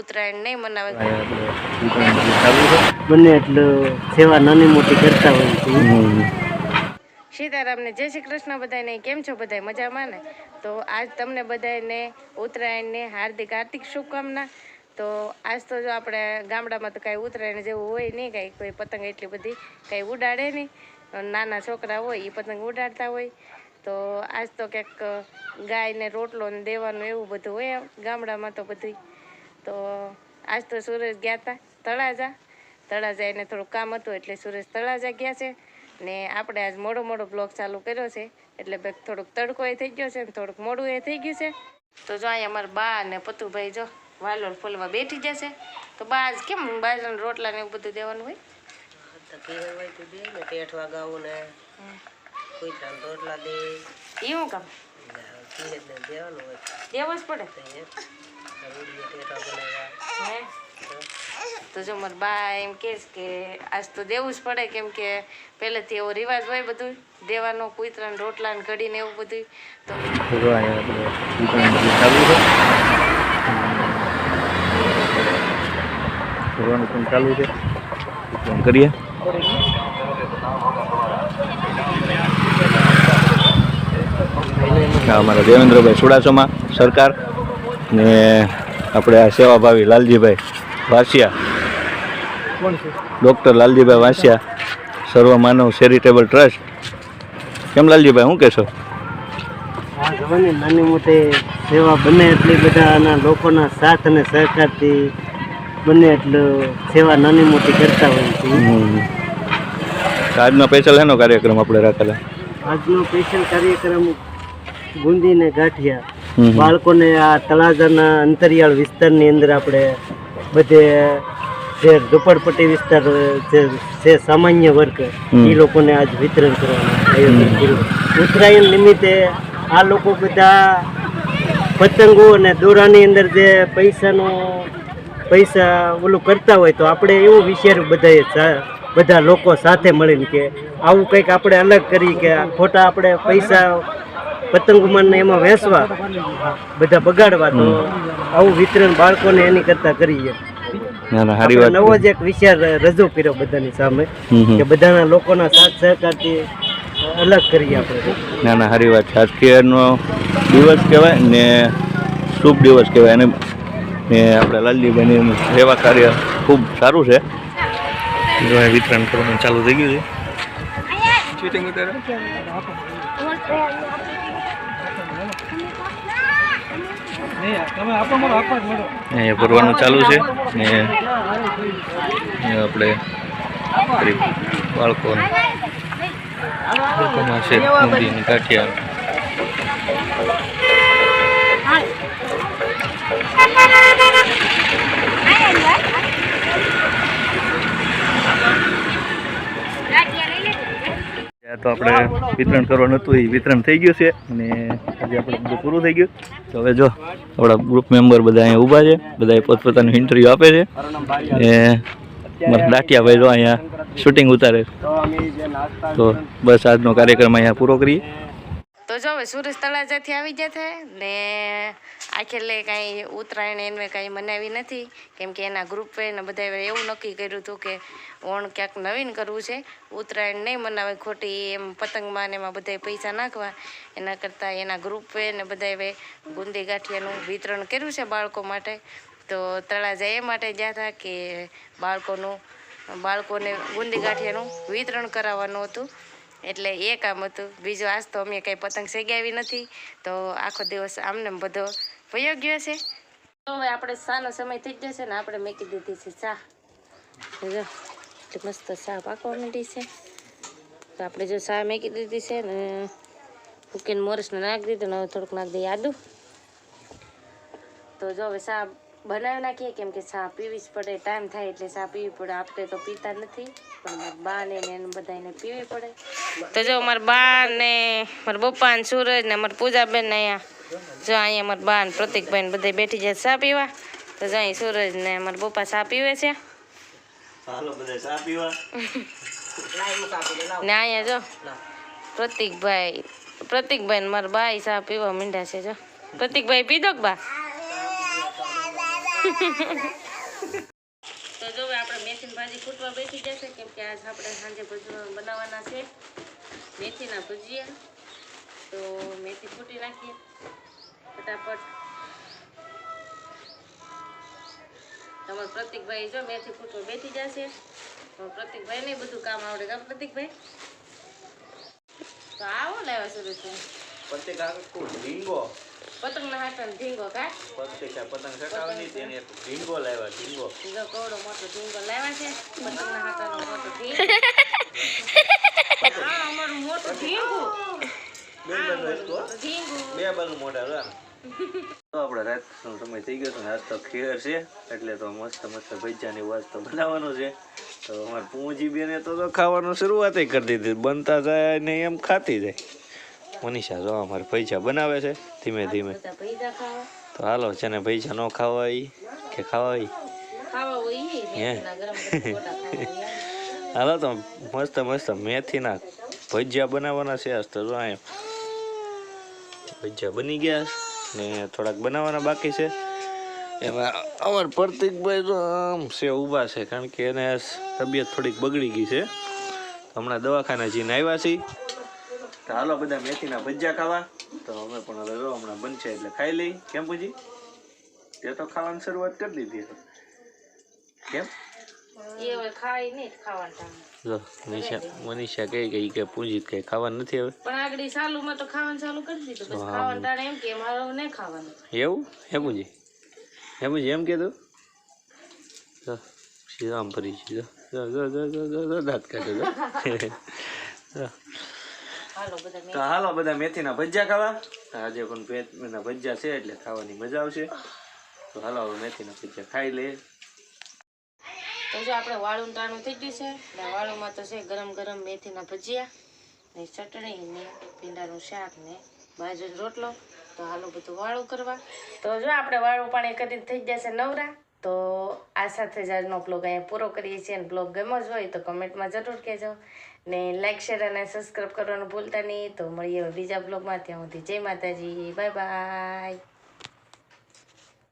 ઉત્તરાયણ નહીં મનાવે. બને એટલું સેવા નાની મોટી કરતા હોય છે. સીતારામને જય શ્રી કૃષ્ણ બધાને કેમ છો બધા મજામાં ને? તો આજ તમને બધાને ઉત્તરાયણની હાર્દિક હાર્દિક શુભકામના. તો આજ તો જો આપણે ગામડામાં તો કાંઈ ઉત્તરાયણ જેવું હોય નહીં કાંઈ કોઈ પતંગ એટલી બધી કાંઈ ઉડાડે નહીં. નાના છોકરા હોય એ પતંગ ઉડાડતા હોય. તો આજ તો ક્યાંક ગાયને રોટલો ને દેવાનું એવું બધું હોય ગામડામાં તો બધું તો આજ તો સુરજ ગયા હતા તળાજા. તળાજા એને થોડું કામ હતું એટલે સુરજ તળાજા ગયા છે. ને આપણે આજ મોડો મોડો બ્લોગ ચાલુ કર્યો છે. એટલે ભાઈ થોડુંક તડકો એ થઈ ગયો છે ને થોડુંક મોડું એ થઈ ગયું છે. તો જો અહીંયા અમારા બા અને પતુભાઈ જો વાલોર ફૂલવા બેઠી જશે તો બા આજ કેમ બાજરાના રોટલા ને એવું બધું દેવાનું હોય? ટેઠ વાગાવું ને કોઈ રોટલા દે. એ શું કામ? દેવાનું હોય. દેવું જ પડે. તો જો મારા બા એમ કહે કે આજ તો દેવું જ પડે કેમ કે પહેલેથી એવો રિવાજ હોય બધું દેવાનો કુતરાને રોટલા ને ઘડીને એવું બધું. તો કરવાનું પણ ચાલુ છે. ફોન કરીએ અમારા દેવેન્દ્રભાઈ ચુડાસમા સરકાર ને આપણે આ સેવાભાવી લાલજીભાઈ વાસિયા. ડૉક્ટર લાલજીભાઈ વાસિયા સર્વ માનવ ચેરિટેબલ ટ્રસ્ટ. કેમ લાલજીભાઈ શું કહેશો? નાની મોટી સેવા બને એટલી બધાના લોકોના સાથ અને સહકારથી બને એટલું સેવા નાની મોટી કરતા હોય છે. આજનો સ્પેશિયલ એનો કાર્યક્રમ આપણે રાખેલા? આજનો સ્પેશિયલ કાર્યક્રમ ગુંદીને ગાંઠિયા. બાળકોને આ તળાજાના અંતરિયાળ વિસ્તારની અંદર આપણે બધે જે ઝુંપડપટ્ટી વિસ્તાર જે છે સામાન્ય વર્ગ એ લોકોને આજ વિતરણ કરવાનું આયોજન કર્યું. ઉત્તરાયણ નિમિત્તે આ લોકો બધા પતંગો અને દોરાની અંદર જે પૈસાનો પૈસા ઓલું કરતા હોય તો આપણે એવું વિચાર્યું બધાએ બધા લોકો સાથે મળીને કે આવું કંઈક આપણે અલગ કરી કે ખોટા આપણે પૈસા પતંગમાં ને એમાં વેચવા બધા બગાડવા તો આવું વિતરણ બાળકોને એની કરતા કરીએ ના ના સારી આપણે વાત નવો જ એક વિચાર રજૂ કર્યો બધાની સામે. કે બધાના લોકોના સાથ સહકારથી અલગ કરીએ આપણે. ના ના સારી વાત છે. આજકેનો દિવસ કહેવાય ને શુભ દિવસ કહેવાય. અને ને આપણે લાલજીભાઈની સેવા કાર્ય ખૂબ સારું છે. વિતરણ કરવાનું ચાલુ થઈ ગયું છે. અહીંયા ભરવાનું ચાલુ છે ને અહીંયા આપણે બાળકોને લોકોમાં છે નદીની કાઠિયા તો આપણે વિતરણ કરવાનું હતું, એ વિતરણ થઈ ગયું છે. અને આજે આપણે બધું પૂરું થઈ ગયું. તો હવે જો, આપણા ગ્રુપ મેમ્બર બધા અહીંયા ઊભા છે બધા પોતપોતાનું ઇન્ટરવ્યૂ આપે છે. અને મારા દાટિયાભાઈ જો અહીંયા શૂટિંગ ઉતારે તો બસ આજનો કાર્યક્રમ અહીંયા પૂરો કરીએ. તો જો હવે તળાજાથી આવી જશે ને આખેલે કાંઈ ઉત્તરાયણ એને કાંઈ મનાવી નથી, કેમ કે એના ગ્રુપે ને બધાએ એવું નક્કી કર્યું હતું કે ઓણ ક્યાંક નવીન કરવું છે, ઉત્તરાયણ નહીં મનાવે ખોટી એમ પતંગમાં ને એમાં બધાએ પૈસા નાખવા, એના કરતાં એના ગ્રુપે ને બધાએ ગુંદી ગાંઠિયાનું વિતરણ કર્યું છે બાળકો માટે, તો તળાજા એ માટે ગયા હતા કે બાળકોનું, બાળકોને ગુંદી ગાંઠિયાનું વિતરણ કરાવવાનું હતું, એટલે એ કામ હતું. બીજું આજ તો અમે કંઈ પતંગ સગાવી નથી, તો આખો દિવસ આમને આમ બધો વયો ગયો છે. તો હવે આપણે શાનો સમય થઈ જશે ને આપણે મેકી દીધી છે ચા. જો મસ્ત ચા પાકવા માંડી છે. તો આપણે જો ચા મેકી દીધી છે ને ફૂકીને મોરસને નાખી દીધું ને હવે થોડુંક નાખી દઈએ આદું. તો જો હવે ચા બનાવી નાખીએ કેમ કે ચા પીવી જ પડે ટાઈમ થાય એટલે ચા પીવી પડે. આપણે તો પીતા નથી પણ મારા બા ને એને બધાને પીવી પડે. તો જો મારા બા ને મારા પપ્પા ને સૂરજ ને મારા પૂજાબેન ને અહીંયા જો અહીંયા અમાર બા ને પ્રતિકભાઈ બધા બેઠી જાય ચા પીવા તો જો અહીં સૂરજ ને અમારા પપ્પા ચા પીવે છે. બધા ને અહીંયા જો પ્રતિકભાઈ પ્રતિકભાઈ ને મારા બાઈ ચા પીવા મીંડા છે જો. પ્રતિકભાઈ પીધો કે બા? તો જો આપણે મેથીની ભાજી ફૂટવા બેસી જશે કેમ કે આજ આપણે સાંજે ભજીયા બનાવવાના છે. મેથીના ભજીયા. તો મેથી ફૂટી નાખીએ. ફટાફટ. તમારો પ્રતિકભાઈ જો મેથી ફૂટવા બેસી જશે. પ્રતિકભાઈ ને બધું કામ આવડે. કા પ્રતિકભાઈ? તો આવો લેવા શરૂ છે પતંગ ઢીંગો? હાથ હાથમાં ઢીંગો કા? પત્રિકા પતંગ ચકાવવાની તેને એક ઢીંગો લાવ્યા ઢીંગો. બીજો કવડો મોટો ઢીંગો લાવ્યા છે. ઢીંગ આ અમારું મોટું ઢીંગું. બે હેસકો બે બાજુ મોઢા રા તો આપણે રાતનો સમય થઈ ગયો છે ને આજ તો ખેર છે એટલે તો મસ્ત મસ્ત ભજીયાની વાત તો બનાવવાનું છે. તો અમારે પૂંજી બેને તો તો ખાવાનું શરૂઆત કરી દીધી બનતા જાય ને એમ ખાતી જાય. મનીષા જો અમારે પૈસા બનાવે છે ધીમે ધીમે. તો હાલો છે ને પૈસા ન ખાવા કે ખાવા. હાલો તો મસ્ત મસ્ત મેથીના ભજીયા બનાવવાના છે આજ તો જો અહીંયા ભજીયા બની ગયા ને થોડાક બનાવવાના બાકી છે. એમાં અમાર પ્રતિકભાઈ તો આમ છે ઊભા છે, કારણ કે એને તબિયત થોડીક બગડી ગઈ છે. હમણાં દવાખાના જઈને આવ્યા છીએ. તો હાલો બધા મેથીના ભજીયા ખાવા. તો અમે પણ હવે જો હમણાં બનશે એટલે ખાઈ લઈ કેમ પૂછી તે તો ખાવાની શરૂઆત કરી દીધી. કેમ? જ મનીષા મનીષા કહે કે પૂંજી કઈ ખાવાનું નથી હવે. પણ આગળ ચાલુમાં તો ખાવાનું ચાલુ કરી દીધું. પછી ખાવાનું ટાણે એમ કે મારે નહીં ખાવાનું. એવું? હે પૂંજી? હે પૂંજી એમ કીધું જો સીધા ફરી છે જો. જો જો જો જો જો જો દાંત કાઢે જો. જો. હાલો બધા મેં તો હાલો બધા મેથીના ભજીયા ખાવા. આજે પણ મેથીના ભજીયા છે એટલે ખાવાની મજા આવશે. તો હાલો હવે મેથીના ભજીયા ખાઈ લઈએ. તો જો આપણે વાળું ટાણું થઈ ગયું છે, ને વાળુંમાં તો છે ગરમ ગરમ મેથીના ભજીયા, ને ચટણી, ને ભીંડાનું શાક, ને બાજરીનો રોટલો. તો હાલો બધું વાળું કરવા. તો જો આપણે વાળું પાણી કરી થઈ જશે નવરા. તો આ સાથે જ આજનો બ્લોગ અહીંયા પૂરો કરીએ છીએ. અને બ્લોગ ગમ્યો જ હોય તો કમેન્ટમાં જરૂર કહેજો. ને લાઇક શેર અને સબસ્ક્રાઈબ કરવાનું ભૂલતા નહીં. તો મળીએ બીજા બ્લોગમાં ત્યાં સુધી જય માતાજી. Bye bye